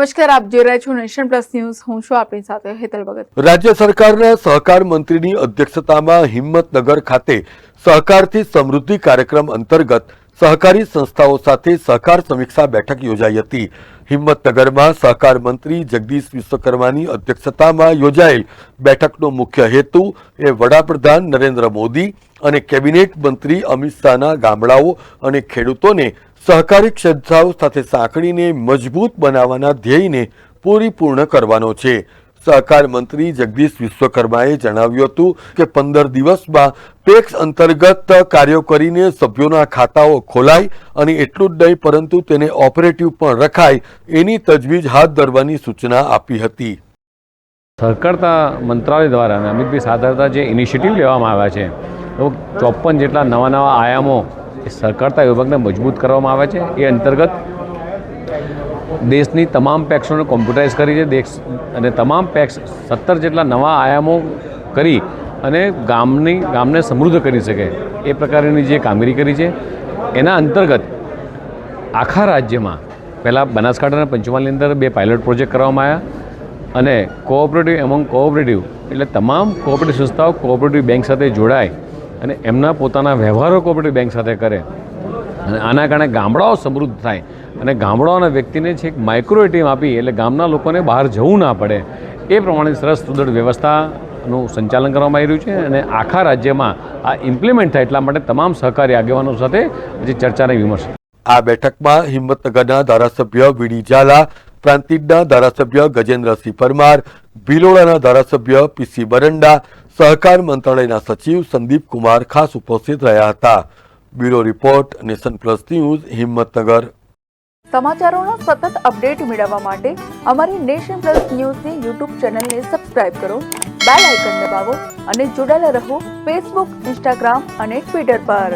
નમસ્કાર, આપ જોઈ રહ્યા છો નેશન પ્લસ ન્યૂઝ. હું છું આપની સાથે હેતલ ભગત. રાજ્ય સરકારના સહકાર મંત્રીની અધ્યક્ષતામાં હિંમતનગર ખાતે સહકારથી સમૃદ્ધિ કાર્યક્રમ અંતર્ગત સહકારી સંસ્થાઓ સાથે સહકાર સમીક્ષા બેઠક યોજાઈ હતી. હિંમતનગરમાં સહકાર મંત્રી જગદીશ વિશ્વકર્માની અધ્યક્ષતામાં યોજાયેલ બેઠકનો મુખ્ય હેતુ એ વડાપ્રધાન નરેન્દ્ર મોદી અને કેબિનેટ મંત્રી અમિત શાહના ગામડાઓ અને ખેડૂતોને સહકારી ક્ષેત્રાઓ સાથે સાંકળીને મજબૂત બનાવવાના ધ્યેયને પૂરીપૂર્ણ કરવાનો છે. સહકાર મંત્રી જગદીશ વિશ્વકર્માએ જણાવ્યું હતું કે પંદર દિવસમાં પેક્સ અંતર્ગત કાર્યો કરીને સભ્યોના ખાતાઓ ખોલાય અને એટલું જ નહીં, પરંતુ તેને ઓપરેટિવ પણ રખાય એની તજવીજ હાથ ધરવાની સૂચના આપી હતી. સહકારતા મંત્રાલય દ્વારા અને અમિતભાઈ સાધારતા જે ઇનિશિયેટિવ લેવામાં આવ્યા છે તો ચોપન જેટલા નવા નવા આયામો એ સહકારતા વિભાગને મજબૂત કરવામાં આવે છે. એ અંતર્ગત દેશની તમામ પેક્સોને કોમ્પ્યુટરાઇઝ કરી છે. દેશ અને તમામ પેક્સ સત્તર જેટલા નવા આયામો કરી અને ગામની, ગામને સમૃદ્ધ કરી શકે એ પ્રકારની જે કામગીરી કરી છે. એના અંતર્ગત આખા રાજ્યમાં પહેલાં બનાસકાંઠા અને પંચમહાલની અંદર બે પાયલોટ પ્રોજેક્ટ કરવામાં આવ્યા અને કોઓપરેટિવ એમોંગ કોઓપરેટિવ એટલે તમામ કોઓપરેટિવ સંસ્થાઓ કોઓપરેટિવ બેંક સાથે જોડાય અને એમના પોતાના વ્યવહારો કોઓપરેટિવ બેંક સાથે કરે. અને આના કારણે ગામડાઓ સમૃદ્ધ થાય. અને ગામડાઓના વ્યક્તિને છેક માઇક્રો એટીએમ આપી એટલે ગામના લોકોને બહાર જવું ના પડે. એ પ્રમાણે સરસ સુદૃઢ વ્યવસ્થાનું સંચાલન કરવામાં આવી રહ્યું છે અને આખા રાજ્યમાં આ ઇમ્પ્લિમેન્ટ થાય એટલા માટે તમામ સહકારી આગેવાનો સાથે જે ચર્ચાને વિમર્શ. આ બેઠકમાં હિંમતનગરના ધારાસભ્ય વીડી ઝાલા, પ્રાંતિજના ધારાસભ્ય ગજેન્દ્રસિંહ પરમાર, ભિલોડાના ધારાસભ્ય પીસી બરંડા સહકાર મંત્રાલયના સચિવ સંદીપ કુમાર ખાસ ઉપસ્થિત રહ્યા હતા. Bureau report, nation plus news, Himmatnagar. સમાચારોનો સતત અપડેટ મેળવવા માટે અમારી નેશન પ્લસ ન્યૂઝની યુટ્યુબ ચેનલને સબસ્ક્રાઇબ કરો, બેલ આઇકન દબાવો અને જોડાયેલા રહો ફેસબુક, ઇન્સ્ટાગ્રામ અને ટ્વિટર પર.